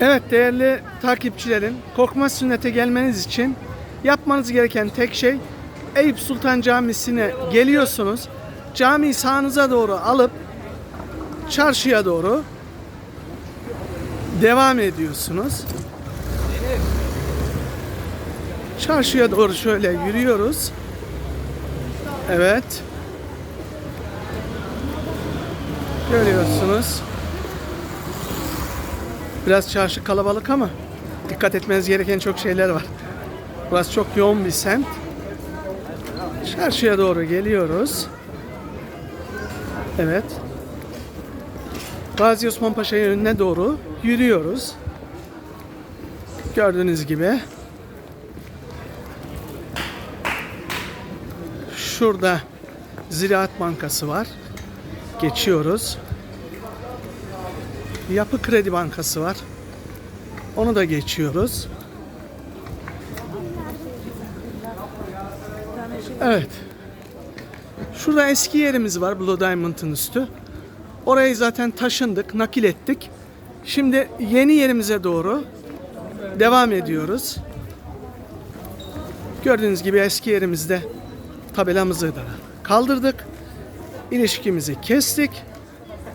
Evet değerli takipçilerin Korkmaz Sünnet'e gelmeniz için yapmanız gereken tek şey Eyüp Sultan Camisi'ne geliyorsunuz. Camiyi sağınıza doğru alıp çarşıya doğru devam ediyorsunuz. Çarşıya doğru şöyle yürüyoruz. Evet. Görüyorsunuz. Biraz çarşı kalabalık ama dikkat etmeniz gereken çok şeyler var. Burası çok yoğun bir semt. Çarşıya doğru geliyoruz. Evet. Gazi Osman Paşa yönüne doğru yürüyoruz. Gördüğünüz gibi. Şurada Ziraat Bankası var. Geçiyoruz. Yapı Kredi Bankası var. Onu da geçiyoruz. Evet. Şurada eski yerimiz var Blue Diamond'ın üstü. Orayı zaten taşındık, nakil ettik. Şimdi yeni yerimize doğru devam ediyoruz. Gördüğünüz gibi eski yerimizde tabelamızı da kaldırdık. İlişkimizi kestik.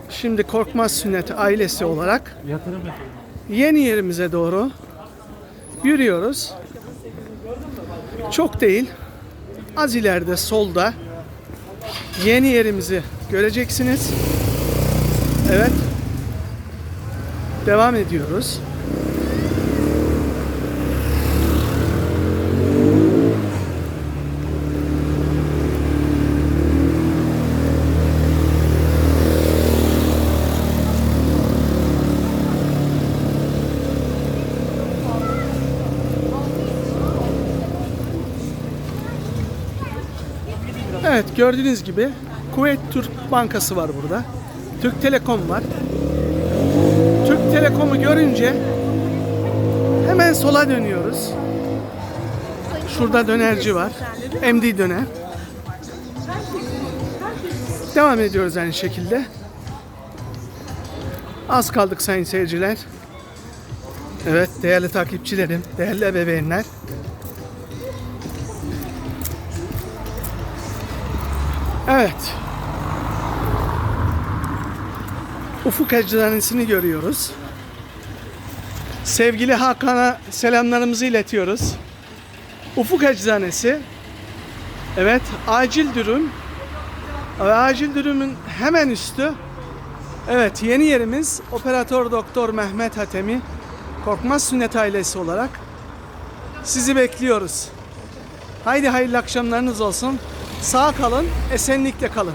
Şimdi Korkmaz Sünnet ailesi olarak yeni yerimize doğru yürüyoruz. Çok değil. Az ileride solda yeni yerimizi göreceksiniz. Evet. Devam ediyoruz. Evet gördüğünüz gibi Kuveyt Türk Bankası var burada. Türk Telekom var. Türk Telekom'u görünce hemen sola dönüyoruz. Şurada dönerci var. MD döner. Devam ediyoruz aynı şekilde. Az kaldık sayın seyirciler. Evet değerli takipçilerim, değerli ebeveynler. Evet. Ufuk Eczanesini görüyoruz. Sevgili Hakan'a selamlarımızı iletiyoruz. Ufuk Eczanesi. Evet, acil durum. Acil durumun hemen üstü. Evet, yeni yerimiz Operatör Doktor Mehmet Hatemi Korkmaz Sünnet ailesi olarak sizi bekliyoruz. Haydi hayırlı akşamlarınız olsun. Sağ kalın, esenlikle kalın.